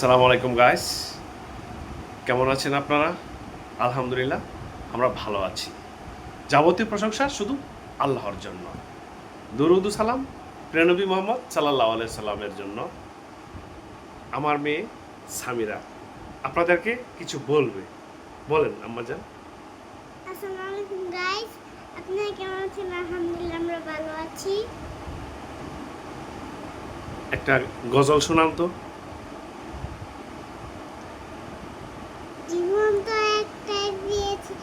সালাম আলাইকুম গাইস কেমন আছেন আপনারা? আলহামদুলিল্লাহ আমরা ভালো আছি। যাবতীয় প্রশংসা শুধু আল্লাহর জন্য। দরুদু সালাম প্রেনবী মোহাম্মদ সাল্লাহ আলাই সাল্লামের জন্য। আমার মেয়ে সামিরা আপনাদেরকে কিছু বলবে। বলেন আম্মাজান। আসসালামু আলাইকুম গাইস আপনারা কেমন আছেন? আলহামদুলিল্লাহ আমরা ভালো আছি। একটা গজল শোনান তো জীবন তো একটাই দিয়েছে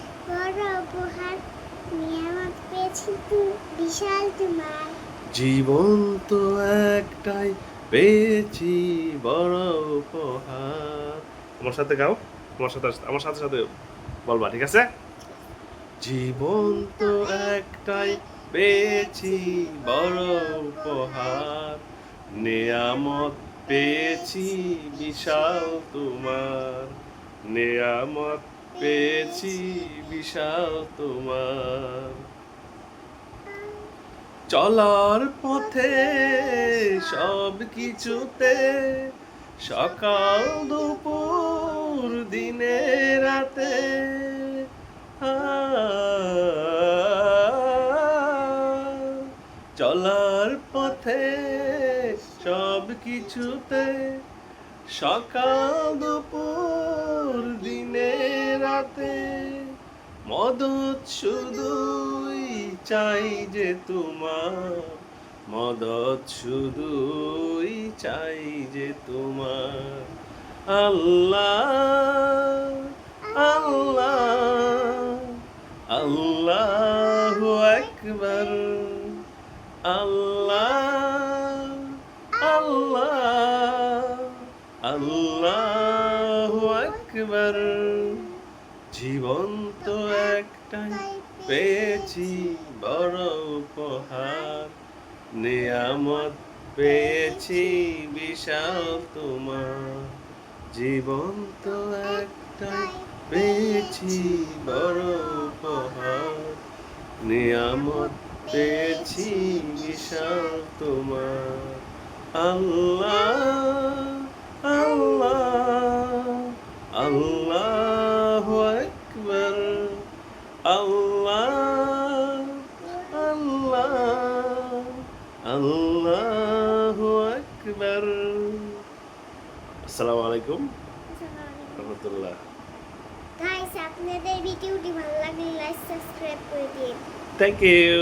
জীবন তো একটাই, পেয়েছি বড় উপহার। আমার সাথে গাও, আমার সাথে আমার সাথে সাথে বলবা, ঠিক আছে? জীবন তো একটাই, পেয়েছি বড় উপহার। নেয়ামত পেয়েছি, বিশাল তোমার। নেয়ামত পেয়েছি বিশাল তোমার। চলার পথে সব কিছুতে সকাল দুপুর, দিনে রাতে। চলার পথে সব কিছুতে সকাল দুপুর রাতে মদত শুধুই চাই যে তোমার। মদত শুধুই চাই যে তোমার। আল্লাহ আল্লাহ আল্লাহ আকবর। আল্লাহ আল্লাহ আল্লাহ আকবর। জীবন তো একটাই পেয়েছি বড় উপহার। নিয়ামত পেয়েছি, বিশাল তোমার। জীবন তো একটাই পেয়েছি, বড় উপহার। নিয়ামত পেয়েছি, বিশাল তোমার। আল্লাহ আল্লাহ আল্লাহ। আকবর আল্লাহ আল্লাহ আল্লাহ আকবর। আসসালামু আলাইকুম। রহমতুল্লাহ। আপনাদের ভিডিওটি ভালো লাগলে লাইক সাবস্ক্রাইব করে দিন। Thank you